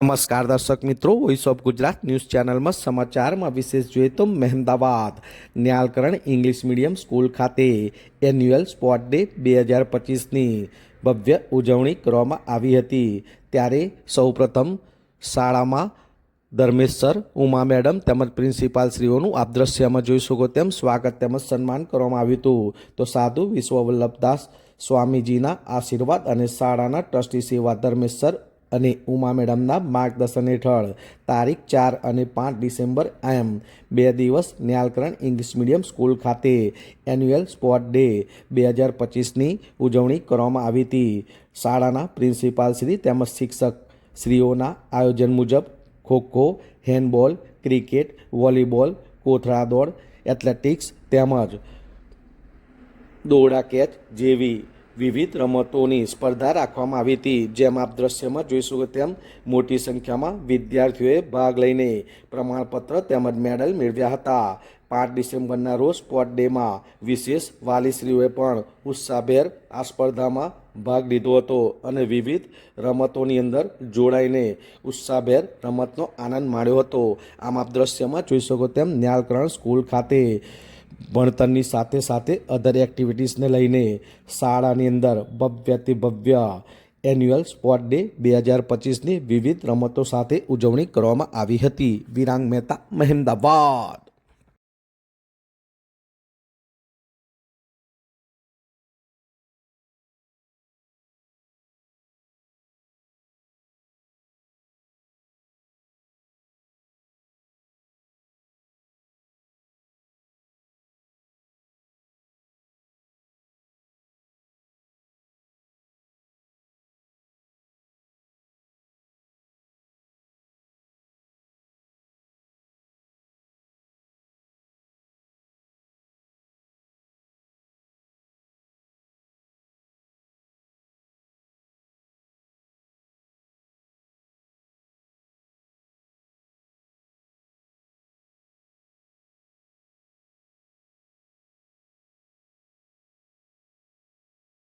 નમસ્કાર દર્શક મિત્રો વોઇસ ઓફ ગુજરાત ન્યૂઝ ચેનલમાં સમાચારમાં વિશેષ જોઈએ તો Mahemdavad, Nyalkaran English medium school ખાતે એન્યુઅલ સ્પોર્ટ ડે બે હજાર પચીસની ભવ્ય ઉજવણી કરવામાં આવી હતી. ત્યારે સૌપ્રથમ શાળામાં ધર્મેશ સર ઉમા મેડમ તેમજ પ્રિન્સિપાલશ્રીઓનું આપ દ્રશ્યમાં જોઈ શકો તેમ સ્વાગત તેમજ સન્માન કરવામાં આવ્યું હતું. તો સાધુ વિશ્વવલ્લભદાસ સ્વામીજીના આશીર્વાદ અને શાળાના ટ્રસ્ટી સેવા ધર્મેશ સર અને ઉમા મેડમના માર્ગદર્શન હેઠળ તારીખ ચાર અને પાંચ ડિસેમ્બર એમ બે દિવસ ન્યાલકરણ ઇંગ્લિશ મીડિયમ સ્કૂલ ખાતે એન્યુઅલ સ્પોર્ટ ડે બે હજાર પચીસની ઉજવણી કરવામાં આવી હતી. શાળાના પ્રિન્સિપાલ શ્રી તેમજ શિક્ષક શ્રીઓના આયોજન મુજબ ખોખો, હેન્ડબોલ, ક્રિકેટ, વોલીબોલ, કોથળા દોડ, એથ્લેટિક્સ તેમજ દોડા કેચ જેવી વિવિધ રમતોની સ્પર્ધા રાખવામાં આવી હતી. જેમ આપ દ્રશ્યમાં જોઈ શકો તેમ મોટી સંખ્યામાં વિદ્યાર્થીઓએ ભાગ લઈને પ્રમાણપત્ર તેમજ મેડલ મેળવ્યા હતા. પાંચ ડિસેમ્બરના રોજ સ્પોર્ટ ડેમાં વિશેષ વાલીશ્રીઓએ પણ ઉત્સાહભેર આ સ્પર્ધામાં ભાગ લીધો હતો અને વિવિધ રમતોની અંદર જોડાઈને ઉત્સાહભેર રમતનો આનંદ માણ્યો હતો. આમ આપ દ્રશ્યમાં જોઈ શકો તેમ ન્યાલકરણ સ્કૂલ ખાતે ભણતરની સાથે સાથે અધર એક્ટિવિટીઝને લઈને શાળાની અંદર ભવ્યથી ભવ્ય એન્યુઅલ સ્પોર્ટ ડે બે હજાર પચીસની વિવિધ રમતો સાથે ઉજવણી કરવામાં આવી હતી. વિરાંગ મહેતા મહેમદાવાદ